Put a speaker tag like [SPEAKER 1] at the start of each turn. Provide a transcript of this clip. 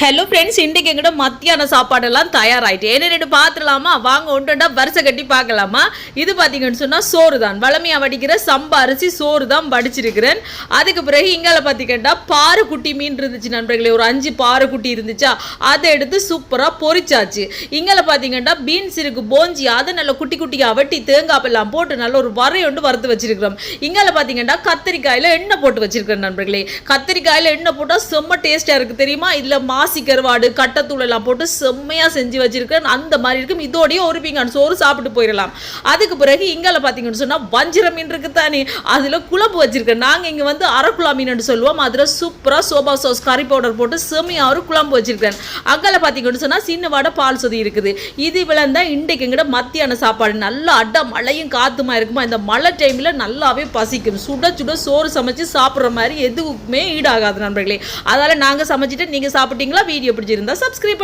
[SPEAKER 1] Hello friends இன்றைக்கு எங்கிட்ட மத்தியான சாப்பாடெல்லாம் தயாராகிட்டு என்ன ரெண்டு பார்த்துலாமா வாங்க ஒன்றுண்டா வரிசை கட்டி பார்க்கலாமா? இது பார்த்தீங்கன்னு சொன்னால் சோறு தான் வளமையாக வடிக்கிற சம்பா அரிசி சோறு தான் வடிச்சிருக்கிறேன். அதுக்கு பிறகு இங்கால பார்த்தீங்கன்னா பாறைக்குட்டி மீன் இருந்துச்சு நண்பர்களே. ஒரு அஞ்சு பாறைக்குட்டி இருந்துச்சா? அதை எடுத்து சூப்பராக பொரிச்சாச்சு. இங்கால பார்த்தீங்கன்னா பீன்ஸ் இருக்கு போஞ்சி அதை நல்ல குட்டி குட்டியாக வெட்டி தேங்காய் எல்லாம் போட்டு நல்ல ஒரு வரையொண்டு வறுத்து வச்சிருக்கிறோம். இங்கால பார்த்தீங்கன்னா கத்திரிக்காயில் எண்ணெய் போட்டு வச்சிருக்கிறேன் நண்பர்களே. கத்திரிக்காயில் எண்ணெய் போட்டால் செம்ம டேஸ்ட்டாக இருக்குது தெரியுமா? இதில் மாசி கருவாடு கட்டத்தூள் எல்லாம் போட்டு செம்மையாக செஞ்சு வச்சிருக்கேன் அந்த மாதிரி இருக்கும். இதோடய ஒரு பீங்கான் சோறு சாப்பிட்டு போயிடலாம். அதுக்கு பிறகு இங்கால பார்த்தீங்கன்னு சொன்னால் வஞ்சிர மீன் இருக்குது தானே. அதில் குழம்பு வச்சிருக்கேன். நாங்கள் இங்கே வந்து அரக்குழா மீன் சொல்லுவோம். அதில் சூப்பராக சோபா சாஸ் கறி பவுடர் போட்டு செம்மையாக ஒரு குழம்பு வச்சிருக்கேன் அங்கால பார்த்தீங்கன்னு சொன்னால் சின்ன வாடை பால் சொதி இருக்குது. இது விளந்தா இன்றைக்கு எங்கிட்ட மத்தியான சாப்பாடு. நல்லா அட்டா மழையும் காத்துமா இருக்குமா? இந்த மழை டைமில் நல்லாவே பசிக்கும். சுட சுட சோறு சமைச்சு சாப்பிட்ற மாதிரி எதுவுமே ஈடாகாது நண்பர்களே. அதால் நாங்கள் சமைச்சிட்டு நீங்கள் சாப்பிட்டீங்களா? வீடியோ பிடிச்சிருந்தா சப்ஸ்கிரைப்